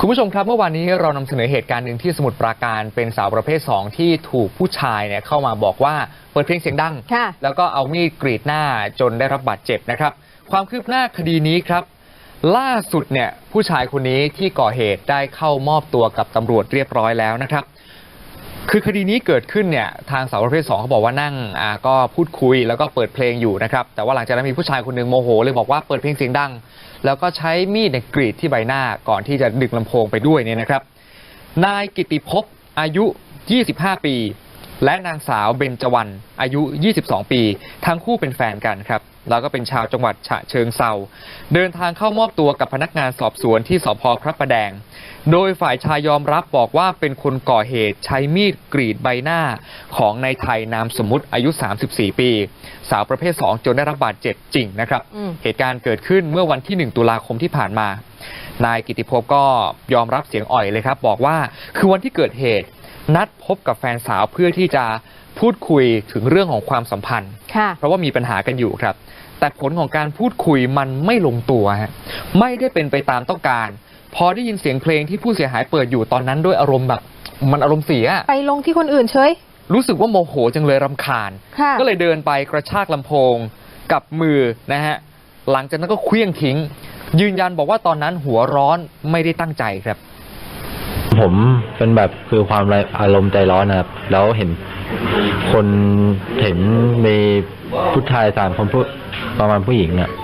คุณผู้ชมครับเมื่อวานนี้เรานำเสนอเหตุการณ์หนึ่งที่สมุทรปราการเป็นสาวประเภท 2 ที่ถูกผู้ชายเนี่ยเข้ามาบอกว่าเปิดเพลงเสียงดังค่ะแล้วก็เอามีดกรีดหน้าจนได้รับบาดเจ็บนะครับ ความคืบหน้าคดีนี้ครับ ล่าสุดเนี่ยผู้ชายคนนี้ที่ก่อเหตุได้เข้ามอบตัวกับตำรวจเรียบร้อยแล้วนะครับ คือคดีนี้เกิดขึ้นเนี่ยทางสาวประเภทสองเขาบอกว่านั่งอ่าก็พูดคุยแล้วก็เปิดเพลงอยู่นะครับแต่ว่าหลังจากนั้นมีผู้ชายคนหนึ่งโมโหเลยบอกว่าเปิดเพลงเสียงดัง แล้วก็ใช้มีดเนี่ยกรีดที่ใบหน้าก่อนที่จะดึงลำโพงไปด้วยเนี่ยนะครับ นายกิติภพอายุ 25 ปี และนางสาวเบญจวรรณอายุ 22 ปี ทั้งคู่เป็นแฟนกันครับ แล้วก็เป็นชาวจังหวัดฉะเชิงเซาเดินทางเข้ามอบตัวกับพนักงานสอบสวนที่สพพระประแดง โดยฝ่ายชายยอมรับบอกว่าเป็นคนก่อเหตุใช้มีดกรีดใบหน้าของนายไทยนามสมมุติอายุ 34 ปี สาวประเภท 2 จนได้รับบาดเจ็บจริงนะครับอืมเหตุการณ์เกิดขึ้นเมื่อวันที่ 1 ตุลาคมที่ผ่านมา นายกิติภพก็ยอมรับเสียงอ่อยเลยครับ บอกว่าคือวันที่เกิดเหตุนัดพบกับแฟนสาวเพื่อที่จะพูดคุยถึงเรื่องของความสัมพันธ์ค่ะเพราะว่ามีปัญหากันอยู่ครับ แต่ผลของการพูดคุยมันไม่ลงตัวฮะไม่ได้เป็นไปตามต้องการ พอได้ยินเสียงเพลงที่ผู้เสียหายเปิดอยู่ตอนนั้นด้วยอารมณ์แบบ มันอารมณ์เสีย ไปลงที่คนอื่นเฉยรู้สึกว่าโมโหจังเลยรำคาญค่ะก็เลยเดินไปกระชากลำโพงกับมือนะฮะ หลังจากนั้นก็เคลี้ยงทิ้ง ยืนยันบอกว่าตอนนั้นหัวร้อนไม่ได้ตั้งใจครับ ผมเป็นแบบคือความอารมณ์ใจร้อนนะครับ แล้วเห็นคนเห็นมีผู้ชายสามคนผู้ประมาณผู้หญิงอะอืม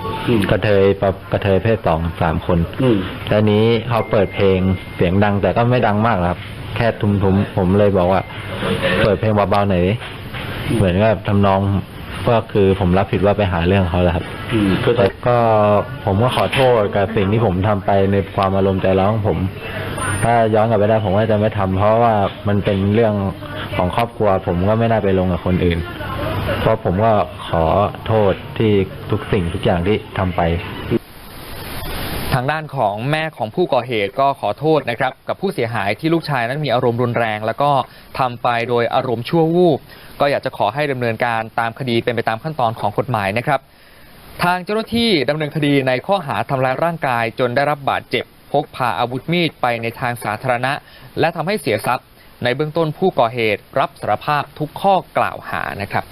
กระเทยประกระเทยเพศสองสามคนอืมแล้วนี้เขาเปิดเพลงเสียงดังแต่ก็ไม่ดังมากครับ แค่ทุ้มๆผมเลยบอกว่า เปิดเพลงเบาๆหน่อยดิเหมือนกับทำนองก็คือผมรับผิดว่าไปหาเรื่องเขาแล้วครับอืมคือแต่ก็ผมก็ขอโทษกับสิ่งที่ผมทำไปในความอารมณ์ใจร้อนของผม ถ้าย้อนกลับไปได้ผมก็จะไม่ทำเพราะว่ามันเป็นเรื่องของครอบครัว ผมก็ไม่น่าไปลงกับคนอื่น เพราะผมก็ขอโทษที่ทุกสิ่งทุกอย่างที่ทำไป ทางด้านของแม่ของผู้ก่อเหตุก็ขอโทษนะครับกับผู้เสียหายที่ลูกชายนั้นมีอารมณ์รุนแรง แล้วก็ทำไปโดยอารมณ์ชั่ววูบก็อยากจะขอให้ดำเนินการตามคดีเป็นไปตามขั้นตอนของกฎหมายนะครับ ทางเจ้าหน้าที่ดำเนินคดีในข้อหาทำร้ายร่างกาย จนได้รับบาดเจ็บพกพาอาวุธมีดไปในทางสาธารณะ และทำให้เสียทรัพย์ ในเบื้องต้นผู้ก่อเหตุรับสารภาพทุกข้อกล่าวหานะครับ